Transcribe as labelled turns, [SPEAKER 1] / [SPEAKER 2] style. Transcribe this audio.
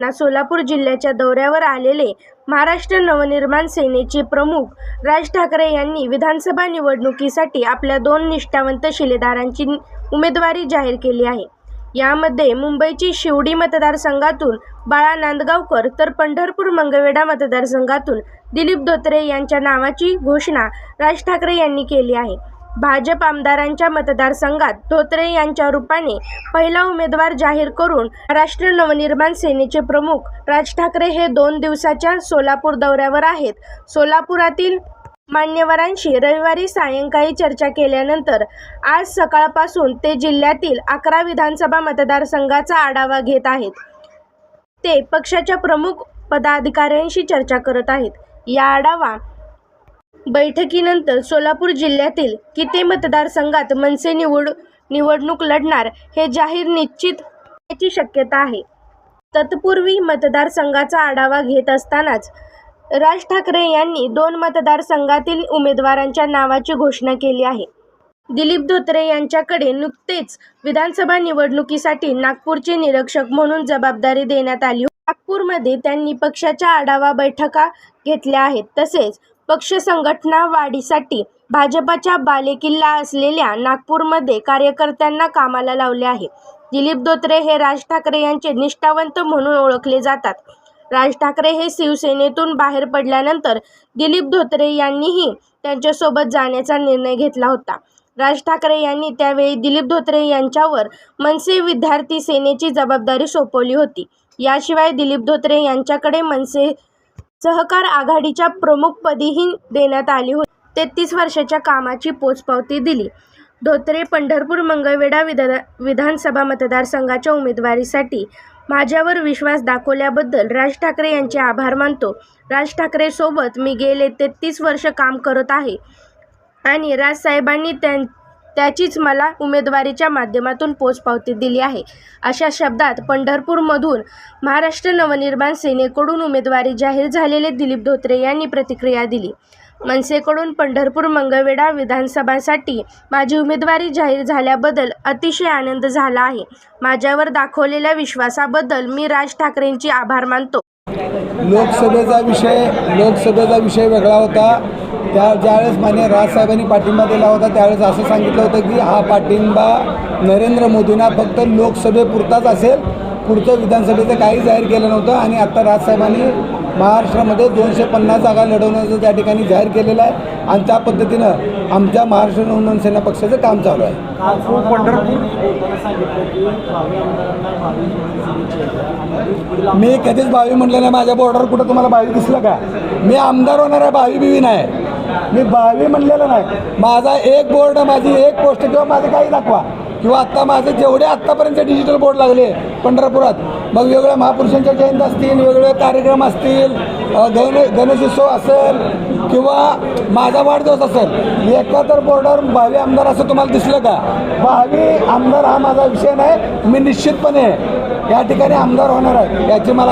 [SPEAKER 1] ना सोलापूर जिल्ह्याच्या दौऱ्यावर आलेले महाराष्ट्र नवनिर्माण सेनेचे प्रमुख राज ठाकरे यांनी विधानसभा निवडणुकीसाठी आपल्या दोन निष्ठावंत शिलेदारांची उमेदवारी जाहीर केली आहे. यामध्ये मुंबईची शिवडी मतदारसंघातून बाळा नांदगावकर तर पंढरपूर मंगवेडा मतदारसंघातून दिलीप धोत्रे यांच्या नावाची घोषणा राज ठाकरे यांनी केली आहे. भाजप आमदारांच्या मतदारसंघात धोत्रे यांच्या रूपाने पहिला उमेदवार जाहीर करून राष्ट्र नवनिर्माण सेनेचे प्रमुख राज ठाकरे हे दोन दिवसाच्या सोलापूर दौऱ्यावर आहेत. सोलापुरातील मान्यवरांशी रविवारी सायंकाळी चर्चा केल्यानंतर आज सकाळपासून ते जिल्ह्यातील अकरा विधानसभा मतदारसंघाचा आढावा घेत आहेत. ते पक्षाच्या प्रमुख पदाधिकाऱ्यांशी चर्चा करत आहेत. या आढावा बैठकीनंतर सोलापूर जिल्ह्यातील किती मतदारसंघात मनसे निवड निवडणूक लढणार हे जाहीर निश्चित होण्याची शक्यता आहे. तत्पूर्वी मतदारसंघाचा आढावा घेत असतानाच राज ठाकरे यांनी दोन मतदारसंघातील उमेदवारांच्या नावाची घोषणा केली आहे. दिलीप धोत्रे यांच्याकडे नुकतेच विधानसभा निवडणुकीसाठी नागपूरचे निरीक्षक म्हणून जबाबदारी देण्यात आली नागपूरमध्ये त्यांनी पक्षाच्या आढावा बैठका घेतल्या आहेत. तसेच पक्ष संघटना वाढीसाठी भाजपाच्या बालेकिल्ला असलेल्या नागपूरमध्ये कार्यकर्त्यांना कामाला लावले आहे. दिलीप धोत्रे हे राज ठाकरे यांचे निष्ठावंत म्हणून ओळखले जातात. राज ठाकरे हे शिवसेनेतून बाहेर पडल्यानंतर दिलीप धोत्रे यांनीही त्यांच्यासोबत जाण्याचा निर्णय घेतला होता. राज ठाकरे यांनी त्यावेळी दिलीप धोत्रे यांच्यावर मनसे विद्यार्थी सेनेची जबाबदारी सोपवली होती. याशिवाय दिलीप धोत्रे यांच्याकडे मनसे सहकार आघाडीच्या प्रमुखपदीही देण्यात आली होती. तेहतीस वर्षाच्या कामाची पोचपावती दिली. धोत्रे पंढरपूर मंगळवेढा विधा विधानसभा मतदारसंघाच्या उमेदवारीसाठी माझ्यावर विश्वास दाखवल्याबद्दल राज ठाकरे यांचे आभार मानतो. राज ठाकरेसोबत मी गेले तेहतीस वर्ष काम करत आहे आणि राजसाहेबांनी त्यां त्याचीच मला उमेदवारीच्या माध्यमातून पोचपावती दिली आहे. अशा शब्दात पंढरपूरमधून महाराष्ट्र नवनिर्माण सेनेकडून उमेदवारी जाहीर झालेले दिलीप धोत्रे यांनी प्रतिक्रिया दिली. मनसेकडून पंढरपूर मंगळवेढा विधानसभासाठी माझी उमेदवारी जाहीर झाल्याबद्दल अतिशय आनंद झाला आहे. माझ्यावर दाखवलेल्या विश्वासाबद्दल मी राज ठाकरेंची आभार मानतो.
[SPEAKER 2] लोकसभेचा विषय लोकसभेचा विषय वेगळा होता. त्या ज्यावेळेस मान्य राजसाहेबांनी पाठिंबा दिला होता त्यावेळेस असं सांगितलं होतं की हा पाठिंबा नरेंद्र मोदींना फक्त लोकसभेपुरताच असेल पुढचं विधानसभेचं काही जाहीर केलं नव्हतं आणि आत्ता राजसाहेबांनी महाराष्ट्रामध्ये दोनशे पन्नास जागा लढवण्याचं त्या ठिकाणी जाहीर केलेलं आहे. आणि त्या पद्धतीनं आमच्या महाराष्ट्र नवनवन सेना पक्षाचं काम चालू आहे. मी कधीच भावी म्हटलं नाही. माझ्या बॉर्डर कुठं तुम्हाला भावी दिसलं का? मी आमदार होणार आहे भावी बिवी नाही. मी भावी म्हणलेलं नाही. माझा एक बोर्ड माझी एक पोस्ट किंवा माझं काही दाखवा. किंवा आत्ता माझे जेवढे आत्तापर्यंत डिजिटल बोर्ड लागले पंढरपुरात मग वेगवेगळ्या महापुरुषांच्या जयंती असतील वेगवेगळे कार्यक्रम असतील गण गणेशोत्सव असेल किंवा माझा वाढदिवस असेल एका तर बोर्डावर भावी आमदार असं तुम्हाला दिसलं का? भावी आमदार हा माझा विषय नाही मी निश्चितपणे या ठिकाणी आमदार होणार आहे याची मला